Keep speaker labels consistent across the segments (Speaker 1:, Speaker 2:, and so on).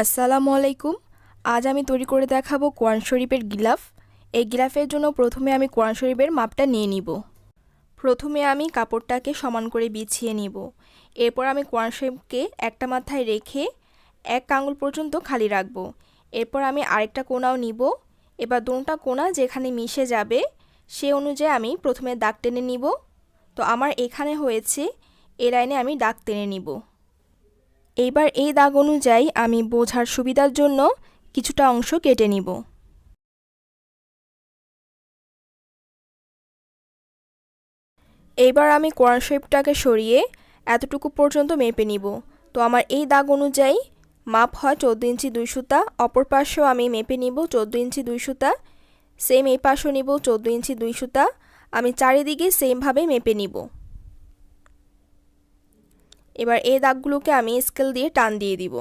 Speaker 1: আসসালামু আলাইকুম আজ আমি তৈরি করে দেখাবো কোরআন শরীফের গিলাফ। এই গিলাফের জন্য প্রথমে আমি কোরআন শরীফের মাপটা নিয়ে নিব। প্রথমে আমি কাপড়টাকে সমান করে বিছিয়ে নিব। এরপর আমি কোরআন শরীফকে একটা মাথায় রেখে এক আঙুল পর্যন্ত খালি রাখব। এরপর আমি আরেকটা কোনাও নিব। এবার দুটা কোনা যেখানে মিশে যাবে, সে অনুযায়ী আমি প্রথমে দাগ টেনে নিব। তো আমার এখানে হয়েছে, এ লাইনে আমি দাগ টেনে নিব। এইবার এই দাগ অনুযায়ী আমি বোঝার সুবিধার জন্য কিছুটা অংশ কেটে নিব। এইবার আমি কোরআন শরীফটাকে সরিয়ে এতটুকু পর্যন্ত মেপে নিব। তো আমার এই দাগ অনুযায়ী মাপ হয় চোদ্দ ইঞ্চি দুই সুতা, অপর পাশেও আমি মেপে নিব চোদ্দ ইঞ্চি দুই সুতা, সেম এই পাশেও নিব চোদ্দ ইঞ্চি দুই সুতা। আমি চারিদিকে সেমভাবে মেপে নিব। এবার এই দাগগুলোকে আমি স্কেল দিয়ে টান দিয়ে দিব।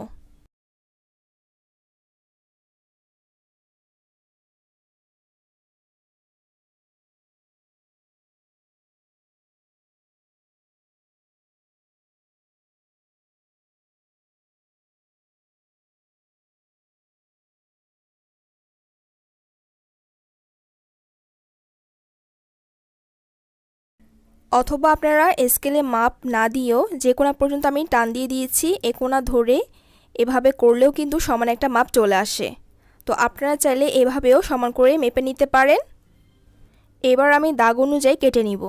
Speaker 1: অথবা আপনারা স্কেলে মাপ না দিয়েও যে কোনা পর্যন্ত আমি টান দিয়ে দিয়েছি, এ কোনা ধরে এভাবে করলেও কিন্তু সমান একটা মাপ চলে আসে। তো আপনারা চাইলে এভাবেও সমান করে মেপে নিতে পারেন। এবার আমি দাগ অনুযায়ী কেটে নিব।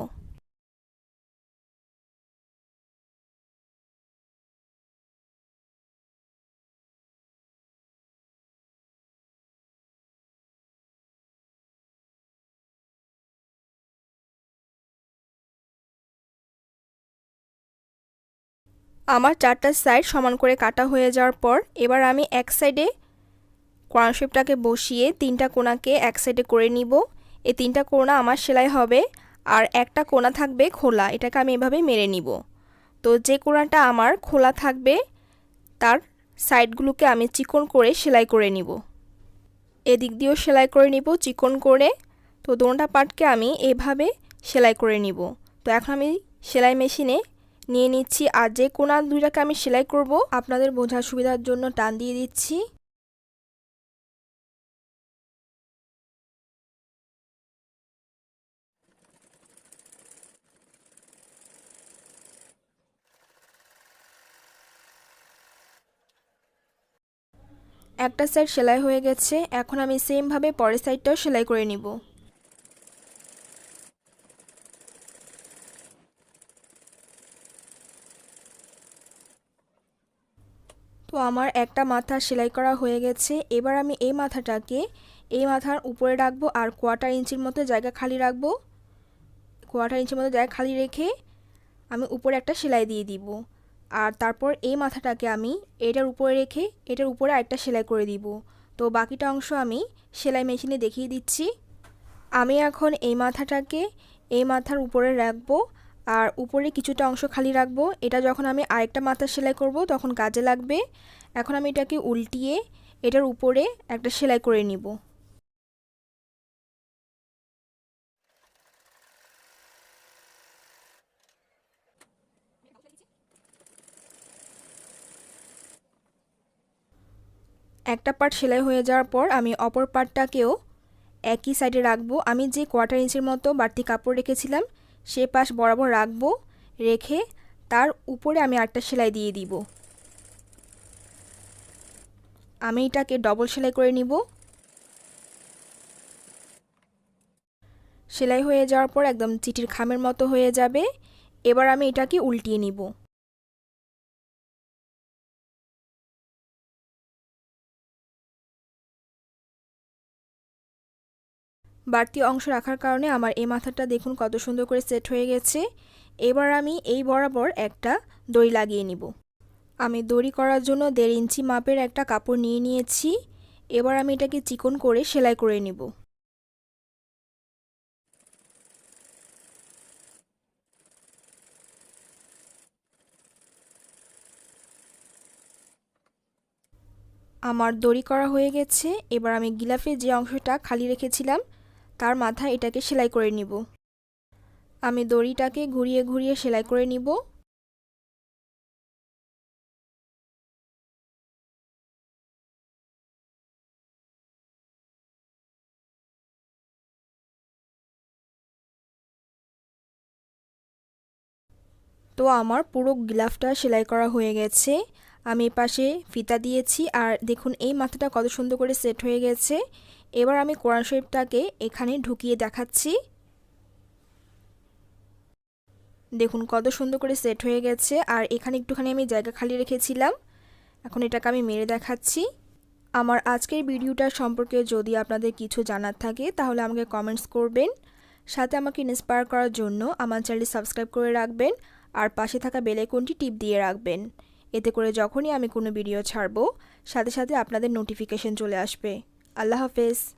Speaker 1: আমার চারটা সাইড সমান করে কাটা হয়ে যাওয়ার পর, এবার আমি এক সাইডে কোরআন বসিয়ে তিনটা কোনাকে এক সাইডে করে নিব। এই তিনটা কোনা আমার সেলাই হবে আর একটা কোনা থাকবে খোলা, এটাকে আমি এভাবে মেরে নিব। তো যে কোনাটা আমার খোলা থাকবে, তার সাইডগুলোকে আমি চিকন করে সেলাই করে নিব। এদিক দিয়েও সেলাই করে নিব চিকন করে। তো দোনোটা পাটকে আমি এভাবে সেলাই করে নিব। তো এখন আমি সেলাই মেশিনে নিয়ে নিচ্ছি আর যে কোনা দুইটাকে আমি সেলাই করব, আপনাদের বোঝার সুবিধার জন্য টান দিয়ে দিচ্ছি। একটা সাইড সেলাই হয়ে গেছে, এখন আমি সেমভাবে পরের সাইডটাও সেলাই করে নিব। তো আমার একটা মাথা সেলাই করা হয়ে গেছে। এবার আমি এই মাথাটাকে, এই মাথার উপরে রাখব আর কোয়ার্টার ইঞ্চির মতো জায়গা খালি রাখব। কোয়ার্টার ইঞ্চির মতো জায়গা খালি রেখে আমি উপরে একটা সেলাই দিয়ে দিব। আর তারপর এই মাথাটাকে আমি এটার উপরে রেখে এটার উপরে আরেকটা সেলাই করে দিব। তো বাকিটা অংশ আমি সেলাই মেশিনে দেখিয়ে দিচ্ছি। আমি এখন এই মাথাটাকে, এই মাথার উপরে রাখব আর উপরে কিছুটা অংশ খালি রাখব। এটা যখন আমি আরেকটা মাথা সেলাই করব, তখন কাজে লাগবে। এখন আমি এটাকে উল্টিয়ে এটার উপরে একটা সেলাই করে নিব। একটা পার্ট সেলাই হয়ে যাওয়ার পর আমি অপর পার্টটাকেও একই সাইডে রাখব। আমি যে কোয়ার্টার ইঞ্চের মতো বাড়তি কাপড় রেখেছিলাম সে পাশ বরাবর রাখব, রেখে তার উপরে আমি আটটা সেলাই দিয়ে দিব। আমি এটাকে ডবল সেলাই করে নিব। সেলাই হয়ে যাওয়ার পর একদম চিটির খামের মতো হয়ে যাবে। এবার আমি এটাকে উল্টিয়ে নিব। বাড়তি অংশ রাখার কারণে আমার এই মাথাটা দেখুন কত সুন্দর করে সেট হয়ে গেছে। এবার আমি এই বরাবর একটা দড়ি লাগিয়ে নিব। আমি দড়ি করার জন্য দেড় ইঞ্চি মাপের একটা কাপড় নিয়ে নিয়েছি। এবার আমি এটাকে চিকন করে সেলাই করে নিব। আমার দড়ি করা হয়ে গেছে। এবার আমি গিলাফে যে অংশটা খালি রেখেছিলাম তার মাথায় এটাকে সেলাই করে নিব। আমি দড়িটাকে ঘুরিয়ে ঘুরিয়ে সেলাই করে নিব। তো আমার পুরো গ্লাভটা সেলাই করা হয়ে গেছে। আমি পাশে ফিতা দিয়েছি আর দেখুন এই মাথাটা কত সুন্দর করে সেট হয়ে গেছে। এবার আমি কোরআন শরীফটাকে এখানে ঢুকিয়ে দেখাচ্ছি। দেখুন কত সুন্দর করে সেট হয়ে গেছে আর এখানে একটুখানি আমি জায়গা খালি রেখেছিলাম। এখন এটাকে আমি মেরে দেখাচ্ছি। আমার আজকের ভিডিওটা সম্পর্কে যদি আপনাদের কিছু জানার থাকে তাহলে আমাকে কমেন্টস করবেন। সাথে আমাকে ইন্সপায়ার করার জন্য আমার চ্যানেলটি সাবস্ক্রাইব করে রাখবেন আর পাশে থাকা বেলাইকনটি টিপ দিয়ে রাখবেন। এতে করে যখনই আমি কোনো ভিডিও ছাড়বো, সাথে সাথে আপনাদের নোটিফিকেশন চলে আসবে। আল্লাহ হাফেজ।